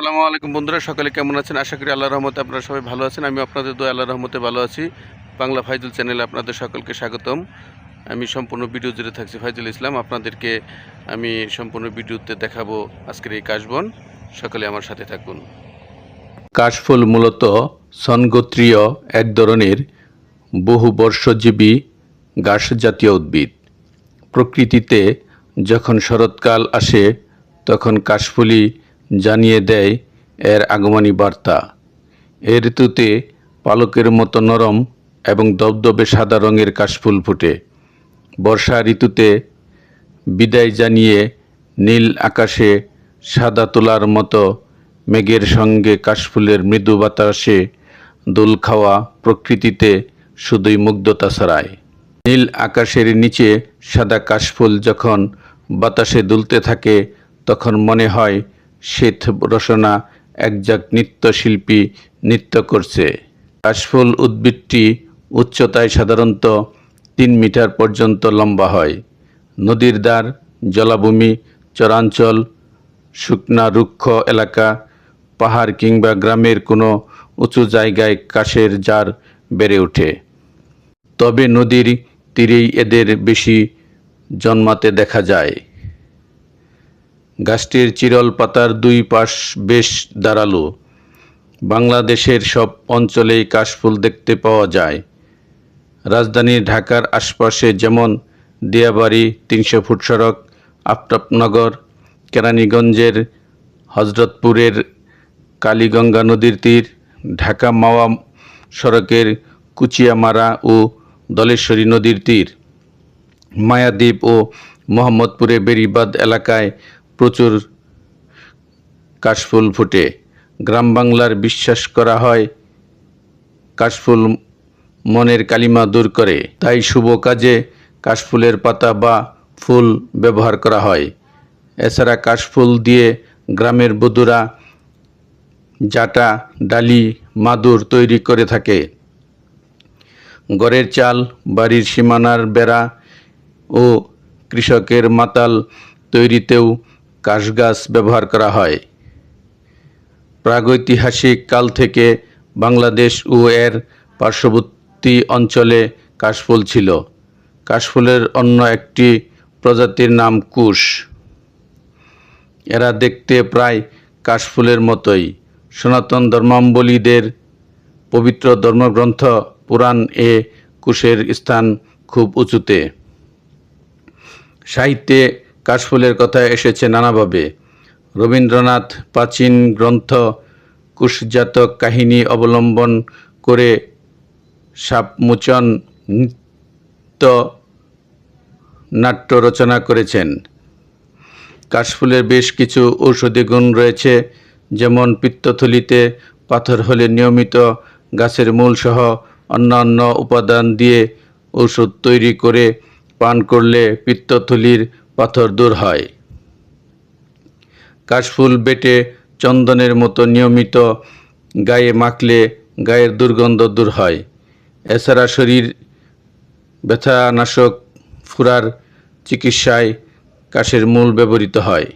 সালামু আলাইকুম বন্ধুরা, সকালে কেমন আছেন? আশা করি আল্লাহ রহমতে আপনারা সবাই ভালো আছেন। আমি আপনাদের দোয়া আল্লাহ রহমতে ভালো আছি। বাংলা ফাইজুল চ্যানেলে আপনাদের সকলকে স্বাগতম। আমি সম্পূর্ণ ভিডিও জুড়ে থাকছি ফাইজুল ইসলাম। আপনাদেরকে আমি সম্পূর্ণ ভিডিওতে দেখাবো আজকের এই কাশবন। সকালে আমার সাথে থাকুন। কাশফুল মূলত সনগোত্রীয় এক ধরনের বহু বর্ষজীবী ঘাস জাতীয় উদ্ভিদ। প্রকৃতিতে যখন শরৎকাল আসে, তখন কাশফুলি জানিয়ে দেয় এর আগমনী বার্তা। এ ঋতুতে পালকের মতো নরম এবং দবদবে সাদা রঙের কাশফুল ফোটে। বর্ষা ঋতুতে বিদায় জানিয়ে নীল আকাশে সাদা তোলার মতো মেঘের সঙ্গে কাশফুলের মৃদু বাতাসে দোল খাওয়া প্রকৃতিতে শুধুই মুগ্ধতা ছড়ায়। নীল আকাশের নিচে সাদা কাশফুল যখন বাতাসে দুলতে থাকে, তখন মনে হয় শ্বেত রসনা একজাক নৃত্যশিল্পী নৃত্য করছে। কাশফুল উদ্ভিদটি উচ্চতায় সাধারণত তিন মিটার পর্যন্ত লম্বা হয়। নদীর দ্বার, জলাভূমি, চরাঞ্চল, শুকনা রুক্ষ এলাকা, পাহাড় কিংবা গ্রামের কোনো উঁচু জায়গায় কাশের জার বেড়ে ওঠে। তবে নদীর তীরেই এদের বেশি জন্মাতে দেখা যায়। গাছটির চিরল পাতার দুই পাশ বেশ দাঁড়াল। বাংলাদেশের সব অঞ্চলেই কাশফুল দেখতে পাওয়া যায়। রাজধানী ঢাকার আশপাশে যেমন দিয়াবাড়ি তিনশো ফুট সড়ক, আফতাবনগর, কেরানীগঞ্জের হজরতপুরের কালীগঙ্গা নদীর তীর, ঢাকা মাওয়া সড়কের কুচিয়ামারা ও দলেশ্বরী নদীর তীর। মায়াদ্বীপ ও মোহাম্মদপুরে বেরিবাদ এলাকায় প্রচুর কাশফুল ফোটে। গ্রাম বাংলার বিশ্বাস করা হয়, কাশফুল মনের কালিমা দূর করে। তাই শুভ কাজে কাশফুলের পাতা বা ফুল ব্যবহার করা হয়। এছাড়া কাশফুল দিয়ে গ্রামের বধুরা জাটা, ডালি, মাদুর তৈরি করে থাকে। গড়ের চাল, বাড়ির সীমানার বেড়া ও কৃষকের মাতাল তৈরিতেও কাশগাছ ব্যবহার করা হয়। প্রাগৈতিহাসিক কাল থেকে বাংলাদেশ ও এর পার্শ্ববর্তী অঞ্চলে কাশফুল ছিল। কাশফুলের অন্য একটি প্রজাতির নাম কুশ। এরা দেখতে প্রায় কাশফুলের মতোই। সনাতন ধর্মাবলীদের পবিত্র ধর্মগ্রন্থ পুরাণ এ কুশের স্থান খুব উঁচুতে। সাহিত্যে কাশফুলের কথা এসেছে নানাভাবে। রবীন্দ্রনাথ প্রাচীন গ্রন্থ কুশজাতক কাহিনী অবলম্বন করে সাপমোচন নৃত্য, নাট্য রচনা করেছেন। কাশফুলের বেশ কিছু ঔষধি গুণ রয়েছে, যেমন পিত্তথলিতে পাথর হলে নিয়মিত গাছের মূল সহ অন্যান্য উপাদান দিয়ে ঔষধ তৈরি করে পান করলে পিত্তথলির পাথর দূর হয়। কাশফুল বেটে চন্দনের মতো নিয়মিত গায়ে মাখলে গায়ের দুর্গন্ধ দূর হয়। এছাড়া শরীর ব্যথানাশক ফুরার চিকিৎসায় কাশের মূল ব্যবহৃত হয়।